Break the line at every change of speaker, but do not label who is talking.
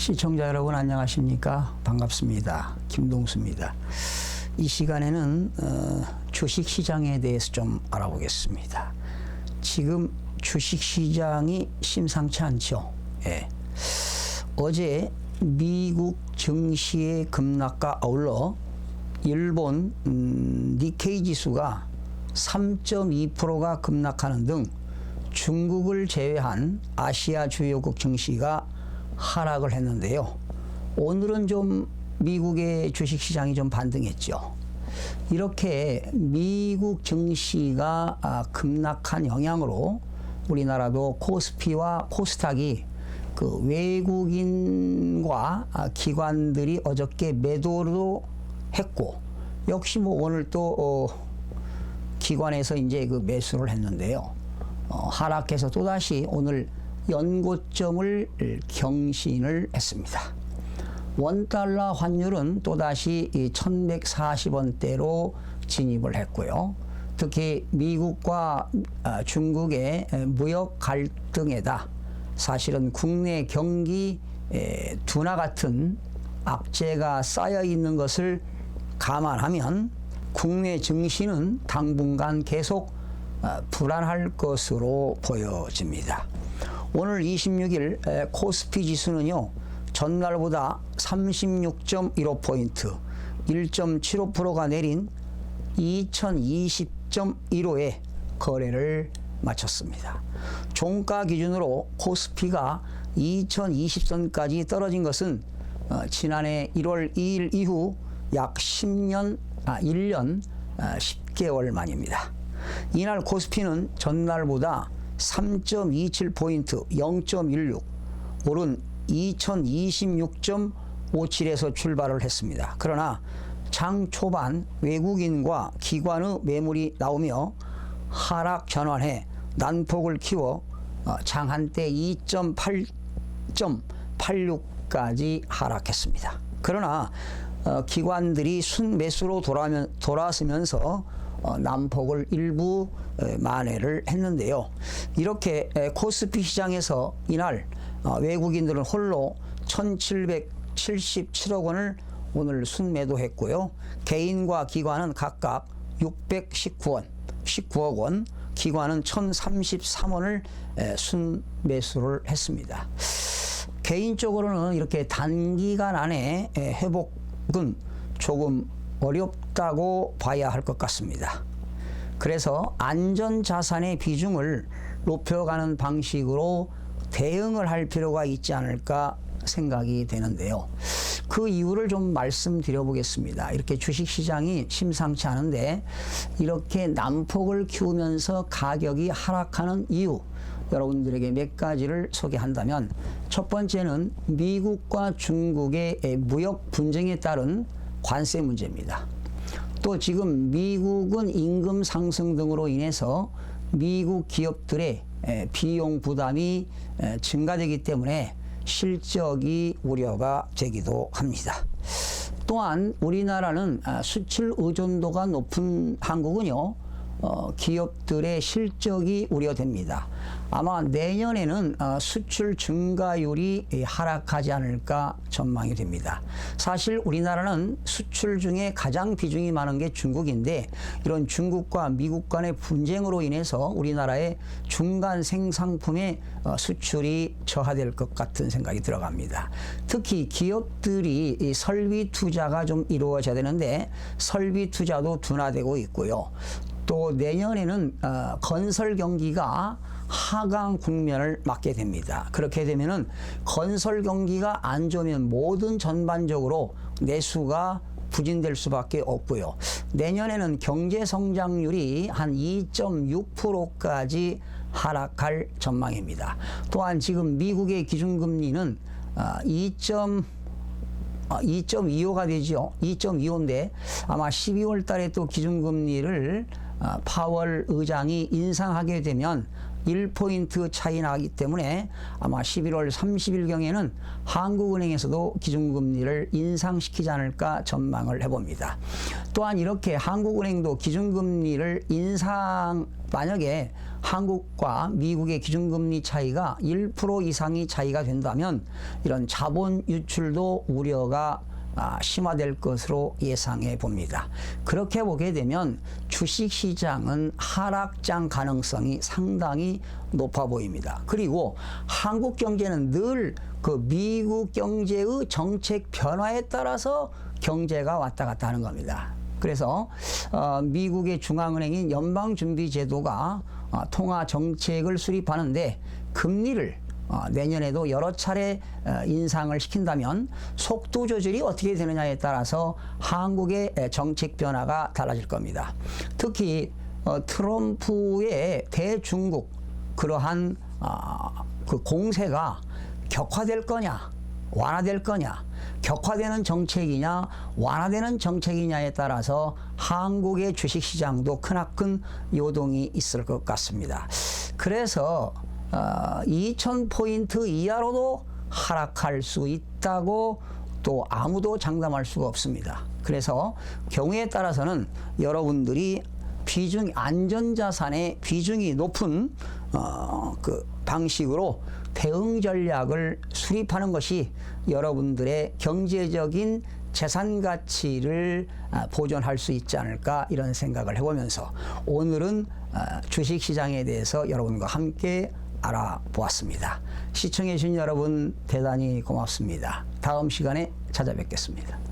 시청자 여러분 안녕하십니까? 반갑습니다. 김동수입니다. 이 시간에는 어, 주식 시장에 대해서 좀 알아보겠습니다. 지금 주식 시장이 심상치 않죠. 예. 어제 미국 증시의 급락과 아울러 일본 음, 니케이 지수가 3.2%가 급락하는 등 중국을 제외한 아시아 주요국 증시가 하락을 했는데요. 오늘은 좀 미국의 주식 시장이 좀 반등했죠. 이렇게 미국 증시가 아, 급락한 영향으로 우리나라도 코스피와 코스닥이 그 외국인과 아, 기관들이 어저께 매도로 했고 역시 뭐 오늘 또 어, 기관에서 이제 그 매수를 했는데요. 어, 하락해서 또다시 오늘 연고점을 경신을 했습니다. 원달러 환율은 또다시 이 1140원대로 진입을 했고요. 특히 미국과 아, 중국의 무역 갈등에다 사실은 국내 경기 에, 둔화 같은 악재가 쌓여 있는 것을 감안하면 국내 증시는 당분간 계속 아, 불안할 것으로 보여집니다. 오늘 26일 에, 코스피 지수는요, 전날보다 36.15포인트, 1.75%가 내린 2020.15에 거래를 마쳤습니다. 종가 기준으로 코스피가 2020선까지 떨어진 것은 어, 지난해 1월 2일 이후 약 10년, 아, 1년 아, 10개월 만입니다. 이날 코스피는 전날보다 3.27포인트 0.16 오른 2026.57에서 출발을 했습니다. 그러나 장 초반 외국인과 기관의 매물이 나오며 하락 전환해 난폭을 키워 어, 장 한때 2.8.86까지 하락했습니다. 그러나 어, 기관들이 순매수로 돌아서면서 어, 난폭을 일부 에, 만회를 했는데요. 이렇게 에, 코스피 시장에서 이날 어, 외국인들은 홀로 1,777억 원을 오늘 순매도했고요. 개인과 기관은 각각 619원, 19억 원, 기관은 1,033원을 순매수를 했습니다. 개인적으로는 이렇게 단기간 안에 에, 회복은 조금 어렵다고 봐야 할 것 같습니다. 그래서 안전 자산의 비중을 높여가는 방식으로 대응을 할 필요가 있지 않을까 생각이 되는데요. 그 이유를 좀 말씀드려 보겠습니다. 이렇게 주식 시장이 심상치 않은데 이렇게 난폭을 키우면서 가격이 하락하는 이유 여러분들에게 몇 가지를 소개한다면 첫 번째는 미국과 중국의 무역 분쟁에 따른 관세 문제입니다. 또 지금 미국은 임금 상승 등으로 인해서 미국 기업들의 비용 부담이 증가되기 때문에 실적이 우려가 되기도 합니다. 또한 우리나라는 수출 의존도가 높은 한국은요, 어, 기업들의 실적이 우려됩니다. 아마 내년에는 어, 수출 증가율이 하락하지 않을까 전망이 됩니다. 사실 우리나라는 수출 중에 가장 비중이 많은 게 중국인데 이런 중국과 미국 간의 분쟁으로 인해서 우리나라의 중간 생산품의 어, 수출이 저하될 것 같은 생각이 들어갑니다. 특히 기업들이 이 설비 투자가 좀 이루어져야 되는데 설비 투자도 둔화되고 있고요. 또 내년에는 어, 건설 경기가 하강 국면을 맞게 됩니다. 그렇게 되면은 건설 경기가 안 좋으면 모든 전반적으로 내수가 부진될 수밖에 없고요. 내년에는 경제 성장률이 한 2.6%까지 하락할 전망입니다. 또한 지금 미국의 기준금리는 2. 2.25가 되죠. 2.25인데 아마 12월 달에 또 기준금리를 아, 파월 의장이 인상하게 되면 1포인트 차이 나기 때문에 아마 11월 30일경에는 한국은행에서도 기준금리를 인상시키지 않을까 전망을 해봅니다. 또한 이렇게 한국은행도 기준금리를 인상 만약에 한국과 미국의 기준금리 차이가 1% 이상이 차이가 된다면 이런 자본 유출도 우려가 아, 심화될 것으로 예상해 봅니다. 그렇게 보게 되면 주식 시장은 하락장 가능성이 상당히 높아 보입니다. 그리고 한국 경제는 늘 그 미국 경제의 정책 변화에 따라서 경제가 왔다 갔다 하는 겁니다. 그래서 어, 미국의 중앙은행인 연방준비제도가 어, 통화 정책을 수립하는데 금리를 어, 내년에도 여러 차례 어, 인상을 시킨다면 속도 조절이 어떻게 되느냐에 따라서 한국의 에, 정책 변화가 달라질 겁니다. 특히 어, 트럼프의 대중국 그러한 아, 그 공세가 격화될 거냐 완화될 거냐 격화되는 정책이냐 완화되는 정책이냐에 따라서 한국의 주식시장도 크나큰 요동이 있을 것 같습니다. 그래서 어, 2,000포인트 이하로도 하락할 수 있다고 또 아무도 장담할 수가 없습니다. 그래서 경우에 따라서는 여러분들이 비중 안전자산의 비중이 높은 어, 그 방식으로 대응 전략을 수립하는 것이 여러분들의 경제적인 재산 가치를 아, 보존할 수 있지 않을까 이런 생각을 해보면서 오늘은 아, 주식 시장에 대해서 여러분과 함께 알아보았습니다. 시청해 주신 여러분 대단히 고맙습니다. 다음 시간에 찾아뵙겠습니다.